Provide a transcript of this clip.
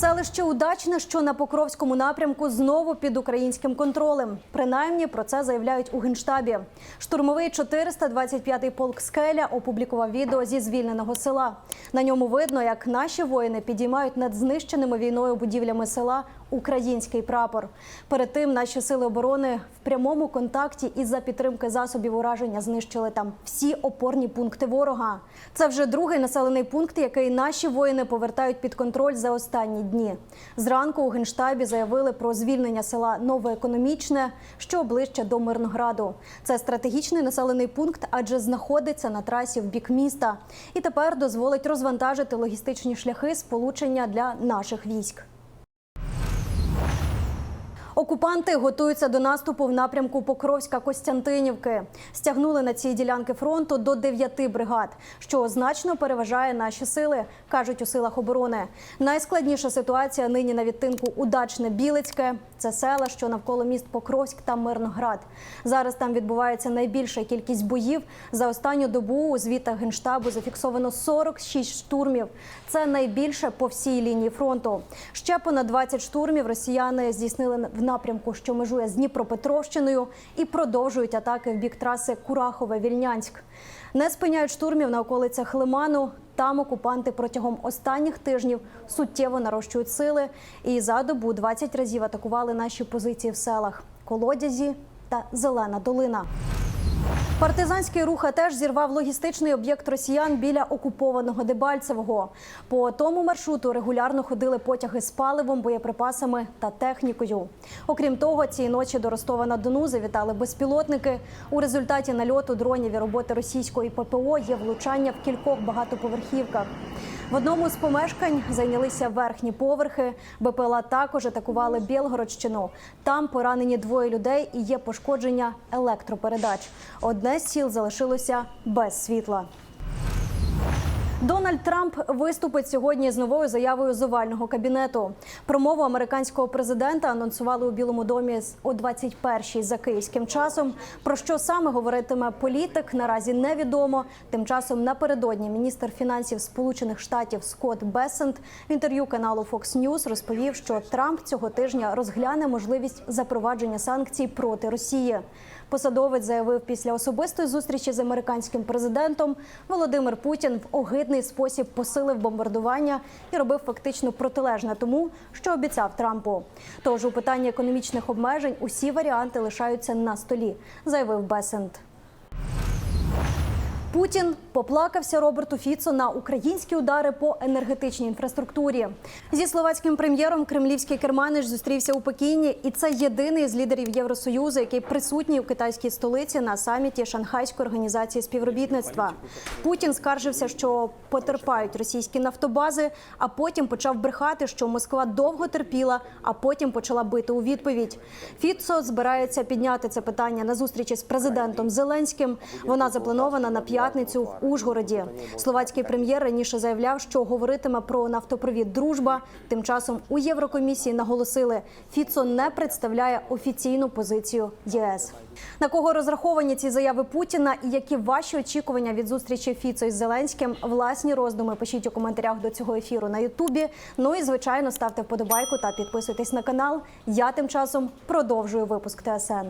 Селище Удачне, що на Покровському напрямку, знову під українським контролем. Принаймні про це заявляють у генштабі. Штурмовий 425-й полк Скеля опублікував відео зі звільненого села. На ньому видно, як наші воїни підіймають над знищеними війною будівлями села український прапор. Перед тим наші сили оборони в прямому контакті і за підтримки засобів ураження знищили там всі опорні пункти ворога. Це вже другий населений пункт, який наші воїни повертають під контроль за останні дні. Зранку у генштабі заявили про звільнення села Новоекономічне, що ближче до Мирнограду. Це стратегічний населений пункт, адже знаходиться на трасі в бік міста, і тепер дозволить розвантажити логістичні шляхи сполучення для наших військ. Окупанти готуються до наступу в напрямку Покровська-Костянтинівки. Стягнули на ці ділянки фронту до дев'яти бригад, що значно переважає наші сили, кажуть у силах оборони. Найскладніша ситуація нині на відтинку Удачне-Білицьке. Це села, що навколо міст Покровськ та Мирноград. Зараз там відбувається найбільша кількість боїв. За останню добу у звітах генштабу зафіксовано 46 штурмів. Це найбільше по всій лінії фронту. Ще понад 20 штурмів росіяни здійснили в напрямку, що межує з Дніпропетровщиною, і продовжують атаки в бік траси Курахове-Вільнянськ. Не спиняють штурмів на околицях Лиману. Там окупанти протягом останніх тижнів суттєво нарощують сили і за добу 20 разів атакували наші позиції в селах Колодязі та Зелена Долина. Партизанський рух теж зірвав логістичний об'єкт росіян біля окупованого Дебальцевого. По тому маршруту регулярно ходили потяги з паливом, боєприпасами та технікою. Окрім того, цієї ночі до Ростова на Дону завітали безпілотники. У результаті нальоту дронів і роботи російської ППО є влучання в кількох багатоповерхівках. В одному з помешкань зайнялися верхні поверхи. БПЛА також атакували Білгородщину. Там поранені двоє людей і є пошкодження електропередач. Одне з сіл залишилося без світла. Дональд Трамп виступить сьогодні з новою заявою з овального кабінету. Промову американського президента анонсували у Білому домі о 21-й за київським часом. Про що саме говоритиме політик, наразі невідомо. Тим часом напередодні міністр фінансів Сполучених Штатів Скотт Бесент в інтерв'ю каналу Fox News розповів, що Трамп цього тижня розгляне можливість запровадження санкцій проти Росії. Посадовець заявив після особистої зустрічі з американським президентом Володимир Путін в огидний спосіб посилив бомбардування і робив фактично протилежне тому, що обіцяв Трампу. Тож у питанні економічних обмежень усі варіанти лишаються на столі, заявив Бесент. Путін поплакався Роберту Фіцо на українські удари по енергетичній інфраструктурі. Зі словацьким прем'єром кремлівський керманич зустрівся у Пекіні, і це єдиний з лідерів Євросоюзу, який присутній у китайській столиці на саміті Шанхайської організації співробітництва. Путін скаржився, що потерпають російські нафтобази, а потім почав брехати, що Москва довго терпіла, а потім почала бити у відповідь. Фіцо збирається підняти це питання на зустрічі з президентом Зеленським. Вона запланована на п'ятницю в Ужгороді. Словацький прем'єр раніше заявляв, що говоритиме про нафтопровід Дружба. Тим часом у Єврокомісії наголосили, Фіцо не представляє офіційну позицію ЄС. На кого розраховані ці заяви Путіна і які ваші очікування від зустрічі Фіцо із Зеленським? Власні роздуми пишіть у коментарях до цього ефіру на Ютубі. Ну і звичайно ставте вподобайку та підписуйтесь на канал. Я тим часом продовжую випуск ТСН.